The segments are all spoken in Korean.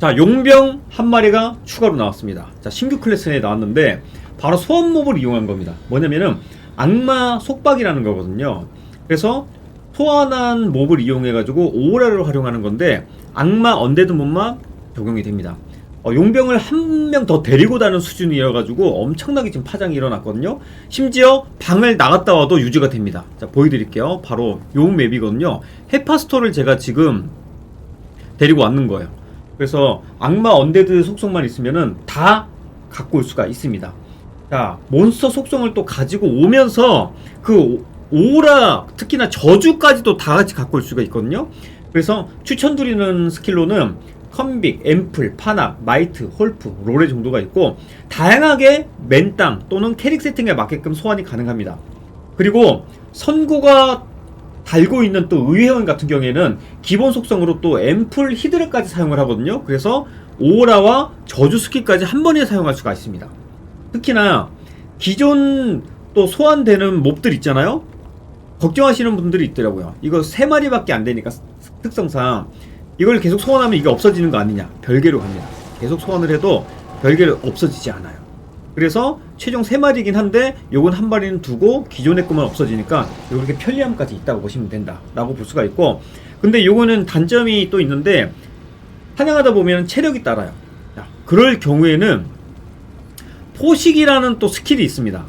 자, 용병 한 마리가 추가로 나왔습니다. 자, 신규 클래스에 나왔는데 바로 소환몹을 이용한 겁니다. 뭐냐면은 악마 속박이라는 거거든요. 그래서 소환한 몹을 이용해 가지고 오라를 활용하는 건데 악마 언데드 몹만 적용이 됩니다. 어, 용병을 한 명 더 데리고 다는 수준이어 가지고 엄청나게 지금 파장이 일어났거든요. 심지어 방을 나갔다 와도 유지가 됩니다. 자, 보여드릴게요. 바로 요 맵이거든요. 헤파스토를 제가 지금 데리고 왔는 거예요. 그래서 악마 언데드 속성만 있으면은 다 갖고 올 수가 있습니다. 자, 몬스터 속성을 또 가지고 오면서 그 오- 오라 특히나 저주까지도 다 같이 갖고 올 수가 있거든요. 그래서 추천드리는 스킬로는 컴빅, 앰플, 파낙, 마이트, 홀프, 롤의 정도가 있고 다양하게 맨땅 또는 캐릭 세팅에 맞게끔 소환이 가능합니다. 그리고 선구가 달고 있는 또 의회원 같은 경우에는 기본 속성으로 또 앰플 히드라까지 사용을 하거든요. 그래서 오라와 저주 스킬까지 한 번에 사용할 수가 있습니다. 특히나 기존 또 소환되는 몹들 있잖아요. 걱정하시는 분들이 있더라고요. 이거 세 마리밖에 안 되니까 스- 특성상 이걸 계속 소환하면 이게 없어지는 거 아니냐? 별개로 갑니다. 계속 소환을 해도 별개로 없어지지 않아요. 그래서 최종 세 마리긴 한데 요건 한 마리는 두고 기존의 것만 없어지니까 이렇게 편리함까지 있다고 보시면 된다라고 볼 수가 있고 근데 요거는 단점이 또 있는데 사냥하다 보면 체력이 따라요. 자, 그럴 경우에는 포식이라는 또 스킬이 있습니다.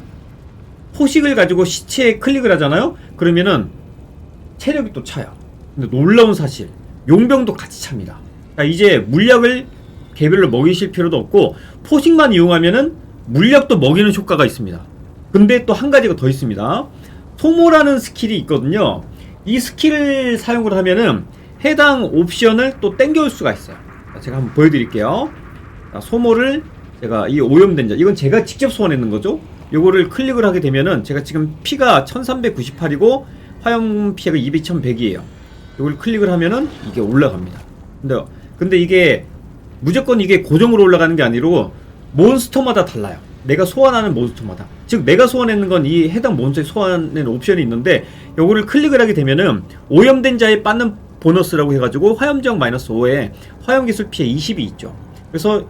포식을 가지고 시체에 클릭을 하잖아요. 그러면은 체력이 또 차요. 근데 놀라운 사실, 용병도 같이 찹니다. 자, 이제 물약을 개별로 먹이실 필요도 없고 포식만 이용하면은 물약도 먹이는 효과가 있습니다. 근데 또 한 가지가 더 있습니다. 소모라는 스킬이 있거든요. 이 스킬을 사용을 하면은 해당 옵션을 또 땡겨올 수가 있어요. 자, 제가 한번 보여드릴게요. 자, 소모를 제가 이 오염된 자, 이건 제가 직접 소환했는 거죠. 요거를 클릭을 하게 되면은 제가 지금 피가 1398이고 화염 피해가 2100이에요. 요걸 클릭을 하면은 이게 올라갑니다. 근데 근데 이게 무조건 이게 고정으로 올라가는 게 아니고 몬스터마다 달라요. 내가 소환하는 몬스터마다. 즉 내가 소환하는 건 이 해당 몬스터에 소환하는 옵션이 있는데 요거를 클릭을 하게 되면은 오염된 자에 빠는 보너스라고 해가지고 화염 지역 마이너스 5에 화염 기술 피해 20이 있죠. 그래서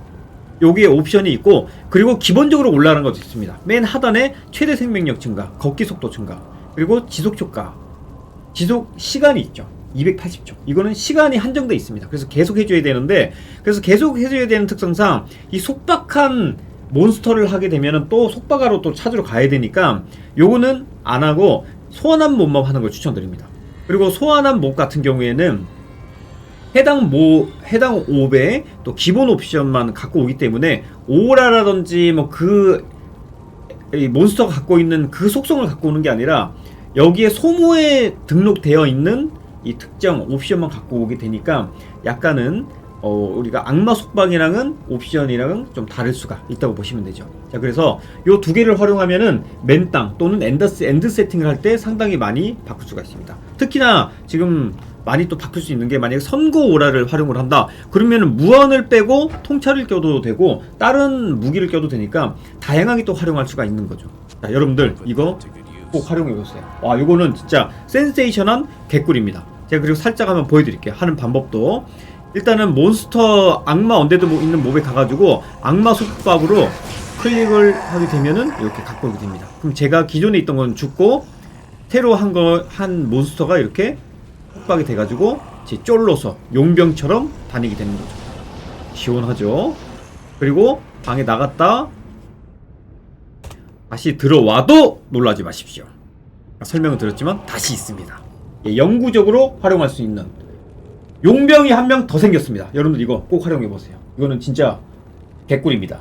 여기에 옵션이 있고 그리고 기본적으로 올라가는 것도 있습니다. 맨 하단에 최대 생명력 증가, 걷기 속도 증가, 그리고 지속 효과, 지속 시간이 있죠. 280초. 이거는 시간이 한정돼 있습니다. 그래서 계속 해줘야 되는데, 그래서 계속 해줘야 되는 특성상 이 속박한 몬스터를 하게 되면은 또 속박하러 또 찾으러 가야 되니까 요거는 안 하고 소환한 몹만 하는 걸 추천드립니다. 그리고 소환한 몹 같은 경우에는 해당 모 해당 옵에 또 기본 옵션만 갖고 오기 때문에 오라라든지 뭐 그 몬스터가 갖고 있는 그 속성을 갖고 오는 게 아니라 여기에 소모에 등록되어 있는 이 특정 옵션만 갖고 오게 되니까 약간은 어, 우리가 악마 속박이랑은 옵션이랑은 좀 다를 수가 있다고 보시면 되죠. 자, 그래서 요두 개를 활용하면은 맨땅 또는 엔더스 엔드 세팅을 할 때 상당히 많이 바꿀 수가 있습니다. 특히나 지금 많이 또 바꿀 수 있는 게 만약에 선고 오라를 활용을 한다. 그러면은 무언을 빼고 통찰을 껴도 되고 다른 무기를 껴도 되니까 다양하게 또 활용할 수가 있는 거죠. 자, 여러분들 이거 꼭 활용해 보세요. 와, 이거는 진짜 센세이션한 개꿀입니다. 제가 그리고 살짝 한번 보여드릴게요. 하는 방법도. 일단은 몬스터 악마 언데드 모- 있는 몹에 가가지고 악마 속박으로 클릭을 하게 되면은 이렇게 갖고 오게 됩니다. 그럼 제가 기존에 있던 건 죽고 새로 한거 한 몬스터가 이렇게 속박이 돼가지고 제 쫄로서 용병처럼 다니게 되는 거죠. 시원하죠. 그리고 방에 나갔다 다시 들어와도 놀라지 마십시오. 설명을 드렸지만 다시 있습니다. 예, 영구적으로 활용할 수 있는 용병이 한 명 더 생겼습니다. 여러분들 이거 꼭 활용해 보세요. 이거는 진짜 개꿀입니다.